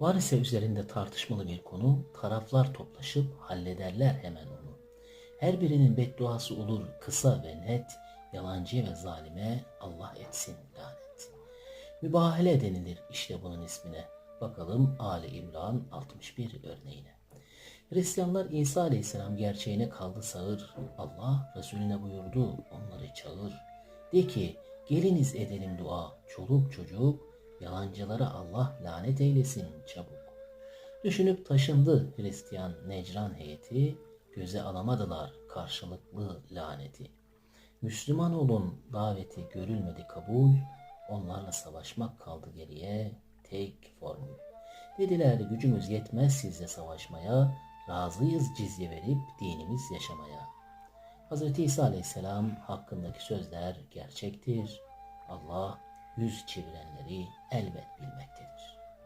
Var ise üzerinde tartışmalı bir konu, taraflar toplaşıp hallederler hemen onu. Her birinin bedduası olur kısa ve net, yalancı ve zalime Allah etsin lanet. Mübahale denilir işte bunun ismine. Bakalım Ali İmran 61 örneğine. Hristiyanlar İsa Aleyhisselam gerçeğine kaldı sağır. Allah Resulüne buyurdu onları çağır. De ki geliniz edelim dua. Çoluk çocuk yalancılara Allah lanet eylesin çabuk. Düşünüp taşındı Hristiyan Necran heyeti. Göze alamadılar karşılıklı laneti. Müslüman olun daveti görülmedi kabul. Onlarla savaşmak kaldı geriye tek formül. Dediler gücümüz yetmez sizle savaşmaya, razıyız cizye verip dinimiz yaşamaya. Hz. İsa aleyhisselam hakkındaki sözler gerçektir. Allah yüz çevirenleri elbet bilmektedir.